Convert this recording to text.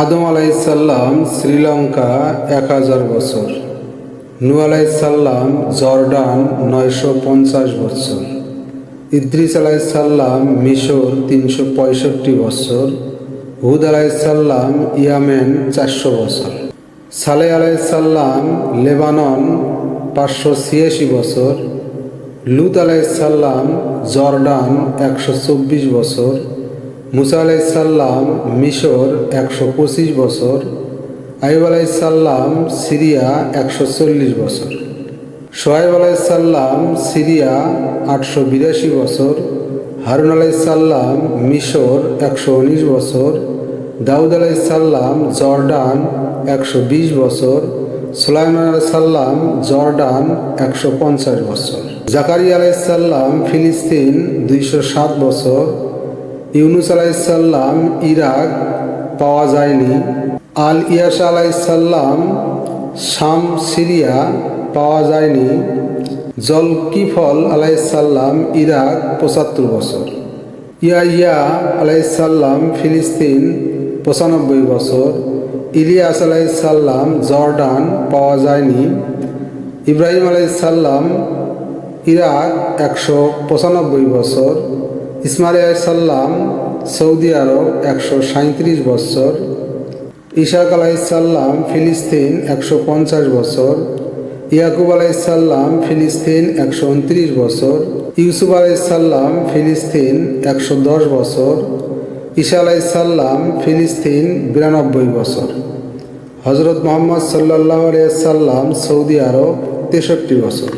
আদম আলাইসাল্লাম শ্রীলঙ্কা এক হাজার বছর। নু আলাইসাল্লাম জর্ডান নয়শো পঞ্চাশ বছর। ইদ্রিস আলাইসাল্লাম মিশর তিনশো পঁয়ষট্টি বছর। হুদ আলাইসাল্লাম ইয়ামেন চারশো বছর। সালে আলাইসাল্লাম লেবানন পাঁচশো ছিয়াশি বছর। লুত আলাইসাল্লাম জর্ডান একশো চব্বিশ বছর। মুসা আলাইসাল্লাম মিশর একশো পঁচিশ বছর আইব আলাইসাল্লাম সিরিয়া একশো চল্লিশ বছর, সোহাইব আলাইসাল্লাম সিরিয়া আটশো বিরাশি বছর, হারুন আলাইসাল্লাম মিশর একশো উনিশ বছর, দাউদ আলাইসাল্লাম জর্ডান একশো বিশ বছর, সুলাইমান আলাইসাল্লাম জর্ডান একশো পঞ্চাশ বছর, জাকারিয়া আলাইসাল্লাম ফিলিস্তিন দুইশো সাত বছর ইউনুস আলাইসাল্লাম ইরাক পাওয়া যায়নি। আল ইয়াসা আলাইসাল্লাম শাম, সিরিয়া পাওয়া যায়নি। জলকিফল আলাইসাল্লাম ইরাক পঁচাত্তর বছর। ইয়াইয়া আলাইসাল্লাম ফিলিস্তিন পঁচানব্বই বছর। ইলিয়াস আলাইসাল্লাম জর্ডান পাওয়া যায়নি। ইব্রাহিম আলাইসাল্লাম ইরাক একশো পঁচানব্বই বছর। ইসমাইল আলাইসাল্লাম সৌদি আরব একশো সাঁত্রিশ বছর, ইশাক আলাইসাল্লাম ফিলিস্তিন একশো পঞ্চাশ বছর, ইয়াকুব আলাইসাল্লাম ফিলিস্তিন একশো উনত্রিশ বছর, ইউসুফ আলাইসাল্লাম ফিলিস্তিন একশো দশ বছর ঈশা আলাইসাল্লাম ফিলিস্তিন বিরানব্বই বছর। হজরত মোহাম্মদ সাল্লাহ আলিয়াল্লাম সৌদি আরব তেষট্টি বছর।